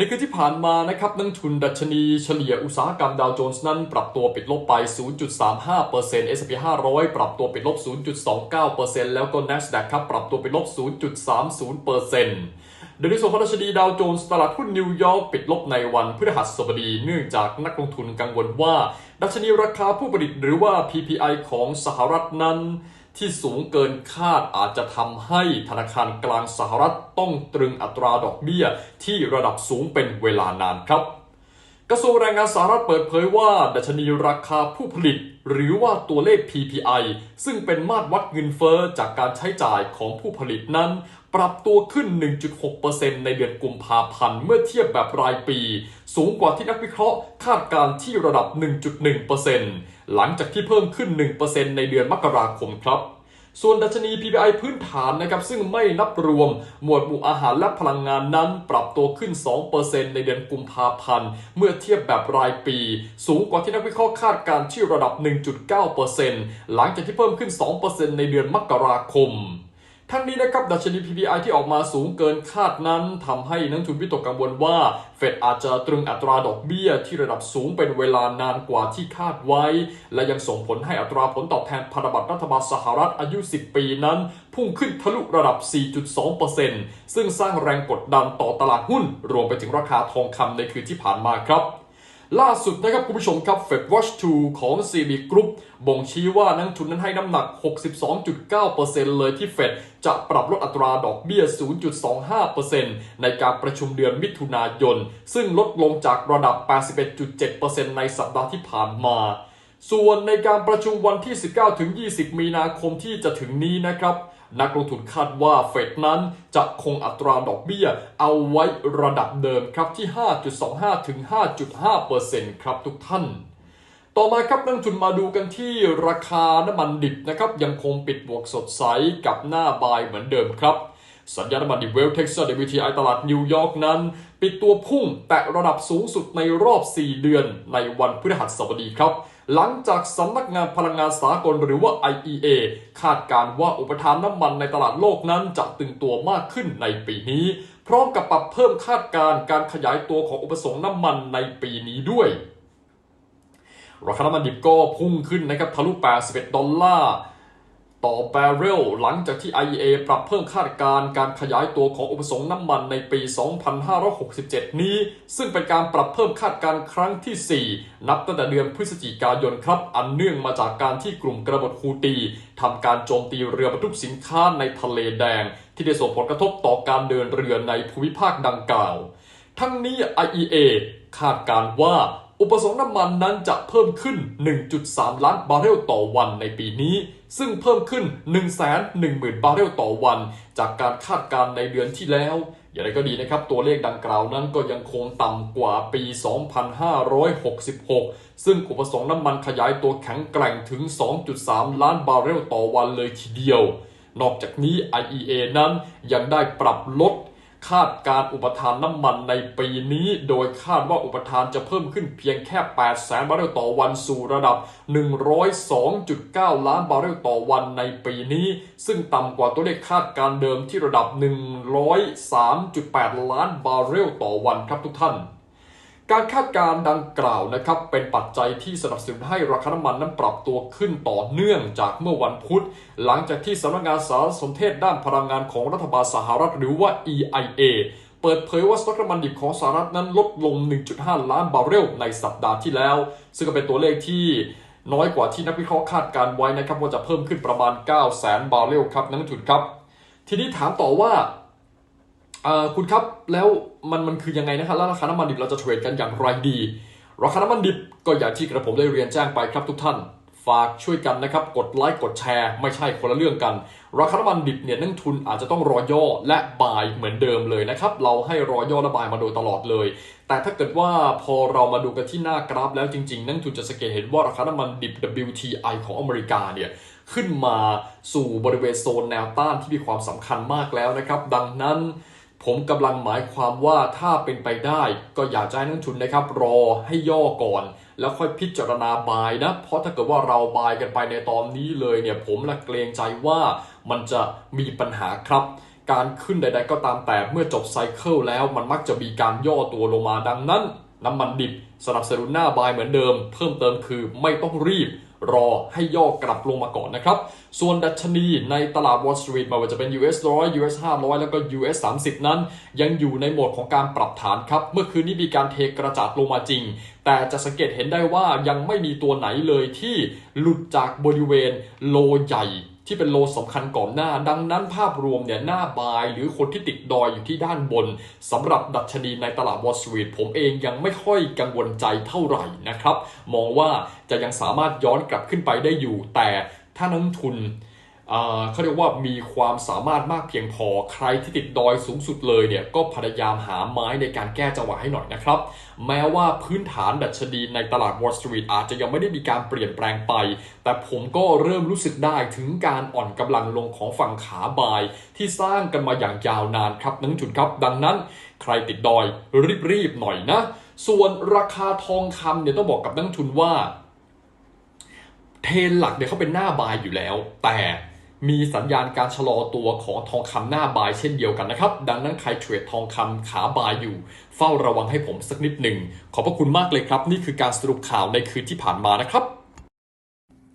ในคืนที่ผ่านมานะครับนักทุนดัชนีเฉลี่ยอุตสาหกรรมดาวโจนส์นั้นปรับตัวปิดลบไป 0.35% S&P 500 ปรับตัวปิดลบ 0.29%แล้วก็ NASDAQ ครับปรับตัวปิดลบ 0.30%โดยในส่วนของดัชนีดาวโจนส์ตลาดหุ้นนิวยอร์กปิดลบในวันพฤหัสบดี เนื่องจากนักลงทุนกังวลว่า ดัชนีราคาผู้ผลิตหรือว่า PPI ของสหรัฐนั้น ที่สูงเกินคาดอาจจะทำให้ธนาคารกลางสหรัฐต้องตรึงอัตราดอกเบี้ยที่ระดับสูงเป็นเวลานานครับ กระทรวงแรงงานสหรัฐเปิดเผยว่า ดัชนีราคาผู้ผลิต หรือว่าตัวเลข PPI ซึ่งเป็นมาตรวัดเงินเฟอ้อจากการใช้จ่ายของผู้ผลิตนั้น ปรับตัวขึ้น 1.6%ในเดือนกุมภาพันธ์เมื่อเทียบแบบรายปี สูงกว่าที่นักวิเคราะห์คาดการณ์ที่ระดับ 1.1% หลังจากที่เพิ่มขึ้น 1%ในเดือนมกราคมครับส่วนดัชนี PPI พื้นฐานนะครับซึ่งไม่นับรวมหมวดหมู่อาหารและพลังงานนั้น ปรับตัวขึ้น 2%ในเดือนกุมภาพันธ์ เมื่อเทียบแบบรายปี สูงกว่าที่นักวิเคราะห์คาดการณ์ที่ระดับ 1.9%หลังจากที่เพิ่มขึ้น 2%ในเดือนมกราคม ทั้งนี้นะครับดัชนี PPI ที่ออกมาสูงเกินคาดนั้นทำให้นักทุนวิตกกังวลว่า เฟดอาจจะตรึงอัตราดอกเบี้ยที่ระดับสูงเป็นเวลานานกว่าที่คาดไว้ และยังส่งผลให้อัตราผลตอบแทนพันธบัตรรัฐบาลสหรัฐอายุ 10 ปีนั้น พุ่งขึ้นทะลุระดับ 4.2%ซึ่งสร้างแรงกดดันต่อตลาดหุ้น รวมไปถึงราคาทองคำในคืนที่ผ่านมาครับ ล่าสุดนะครับคุณผู้ชมครับ Fed Watch 2 ของ CB Group บ่งชี้ว่านักทุนนั้นให้น้ำหนัก 62.9%เลยที่เฟดจะปรับลดอัตราดอกเบี้ย 0.25%ในการประชุมเดือนมิถุนายน ซึ่งลดลงจากระดับ 81.7%ในสัปดาห์ที่ผ่านมา ส่วนในการประชุมวันที่ 19-20 มีนาคมที่จะถึงนี้นะครับ นักลงทุนคาดว่าเฟดนั้นจะคงอัตราดอกเบี้ยเอาไว้ระดับเดิมครับที่ 5.25 ถึง 5.5%ครับทุกท่าน ต่อมาครับนักทุนมาดูกันที่ราคาน้ำมันดิบนะครับ ยังคงปิดบวกสดใสกับหน้าบายเหมือนเดิมครับสัญญาณน้ำมันดิบเวลเท็กซัส WTI ตลาดนิวยอร์กนั้น ปิดตัวพุ่งแตะระดับสูงสุดในรอบ 4 เดือนในวันพฤหัสบดีครับ หลังจากสำนักงานพลังงานสากลหรือว่า IEA คาดการว่าอุปทานน้ำมันในตลาดโลกนั้นจะตึงตัวมากขึ้นในปีนี้ พร้อมกับปรับเพิ่มคาดการณ์การขยายตัวของอุปสงค์น้ำมันในปีนี้ด้วย ราคาน้ำมันดิบก็พุ่งขึ้นนะครับทะลุ 81 ดอลลาร์ ต่อแบร์เรลหลังจากที่ IEA ปรับเพิ่มคาดการณ์การขยายตัวของอุปสงค์น้ำมันในปี 2567 นี้ ซึ่งเป็นการปรับเพิ่มคาดการณ์ครั้งที่ 4 นับตั้งแต่เดือนพฤศจิกายนครับ อันเนื่องมาจากการที่กลุ่มกระบฏฮูตีทำการโจมตีเรือบรรทุกสินค้าในทะเลแดง ที่ได้ส่งผลกระทบต่อการเดินเรือในภูมิภาคดังกล่าว ทั้งนี้ IEA คาดการณ์ว่า อุปสงค์น้ำมันนั้นจะเพิ่มขึ้น 1.3 ล้านบาร์เรลต่อวันในปีนี้ ซึ่งเพิ่มขึ้น 110,000 บาร์เรลต่อวัน จากการคาดการณ์ในเดือนที่แล้ว อย่างไรก็ดีนะครับ ตัวเลขดังกล่าวนั้นก็ยังคงต่ำกว่าปี 2566 ซึ่งอุปสงค์น้ำมันขยายตัวแข็งแกร่งถึง 2.3 ล้านบาร์เรลต่อวันเลยทีเดียว นอกจากนี้ IEA นั้นยังได้ปรับลด คาดการอุปทานน้ำมันในปีนี้ โดยคาดว่าอุปทานจะเพิ่มขึ้นเพียงแค่ 8 แสนบาร์เรลต่อวันสู่ระดับ 102.9 ล้านบาร์เรลต่อวันในปีนี้ ซึ่งต่ำกว่าตัวเลขคาดการเดิมที่ระดับ 103.8 ล้านบาร์เรลต่อวันครับทุกท่าน การคาดการณ์ดังกล่าวนะครับเป็นปัจจัยที่สนับสนุนให้ราคาน้ำมันนั้นปรับตัวขึ้นต่อเนื่องจากเมื่อวันพุธ หลังจากที่สำนักงานสารสนเทศด้านพลังงานของรัฐบาลสหรัฐหรือว่า EIA เปิดเผยว่าสต็อกน้ำมันดิบของสหรัฐนั้นลดลง 1.5 ล้านบาร์เรลในสัปดาห์ที่แล้ว ซึ่งก็เป็นตัวเลขที่น้อยกว่าที่นักวิเคราะห์คาดการณ์ไว้นะครับว่าจะเพิ่มขึ้นประมาณ9แสนบาร์เรลครับนักทุนครับ ทีนี้ถามต่อว่า คุณครับแล้วมันมันคือยังไงนะครับแล้วราคาน้ำมันดิบเราจะเทรดกันอย่างไรดี ราคาน้ำมันดิบก็อย่างที่กระผมได้เรียนแจ้งไปครับทุกท่าน ฝากช่วยกันนะครับ กดไลค์กดแชร์ ไม่ใช่คนละเรื่องกัน ราคาน้ำมันดิบเนี่ยนักทุนอาจจะต้องรอย่อและบายเหมือนเดิมเลยนะครับเราให้รอย่อและบายมาโดยตลอดเลย แต่ถ้าเกิดว่าพอเรามาดูกันที่หน้ากราฟแล้วจริงๆ นักทุนจะสังเกตเห็นว่าราคาน้ำมันดิบ WTI ของอเมริกาเนี่ยขึ้นมาสู่บริเวณโซนแนวต้านที่มีความสำคัญมากแล้วนะครับ ดังนั้น ผมกำลังหมายความว่าถ้าเป็นไปได้ก็อยากจะให้นักลงทุนนะครับ รอให้ย่อก่อน แล้วค่อยพิจารณาบายนะ เพราะถ้าเกิดว่าเราบายกันไปในตอนนี้เลยเนี่ยผมละเกรงใจว่ามันจะมีปัญหาครับ การขึ้นใด ๆ ก็ตามแต่เมื่อจบไซเคิลแล้วมันมักจะมีการย่อตัวลงมาดังนั้น น้ำมันดิบสนับสนุนหน้าบายเหมือนเดิม เพิ่มเติมคือไม่ต้องรีบรอให้ย่อกลับลงมาก่อนนะครับ ส่วนดัชนีในตลาด Wall Street ไม่ว่าจะเป็น US 100 US 500 แล้วก็ US 30 นั้น ยังอยู่ในโหมดของการปรับฐานครับ เมื่อคืนนี้มีการเทกระจาดลงมาจริง แต่จะสังเกตเห็นได้ว่ายังไม่มีตัวไหนเลยที่หลุดจากบริเวณโลใหญ่ ที่เป็นโลสำคัญก่อนหน้า ดังนั้นภาพรวมเนี่ยหน้าบายหรือคนที่ติดดอยอยู่ที่ด้านบนสำหรับดัชนีในตลาดวอลสตรีทผมเองยังไม่ค่อยกังวลใจเท่าไหร่นะครับ มองว่าจะยังสามารถย้อนกลับขึ้นไปได้อยู่ แต่ถ้านักทุน เขาเรียกว่ามีความสามารถมากเพียงพอใครที่ติดดอยสูงสุดเลยเนี่ยก็พยายามหาไม้ในการแก้จังหวะให้หน่อยนะครับ แม้ว่าพื้นฐานดัชนีในตลาด Wall Street อาจจะยังไม่ได้มีการเปลี่ยนแปลงไป แต่ผมก็เริ่มรู้สึกได้ถึงการอ่อนกำลังลงของฝั่งขาบาย ที่สร้างกันมาอย่างยาวนานครับนักลงทุนครับ ดังนั้นใครติดดอยรีบๆหน่อยนะ ส่วนราคาทองคำเนี่ยต้องบอกกับนักลงทุนว่า เทรนหลักเนี่ยเขาเป็นหน้าบายอยู่แล้ว แต่ มีสัญญาณการชะลอตัวของทองคำหน้าบายเช่นเดียวกันนะครับ ดังนั้นใครเทรดทองคำขาบายอยู่ เฝ้าระวังให้ผมสักนิดหนึ่ง ขอบพระคุณมากเลยครับ นี่คือการสรุปข่าวในคืนที่ผ่านมานะครับ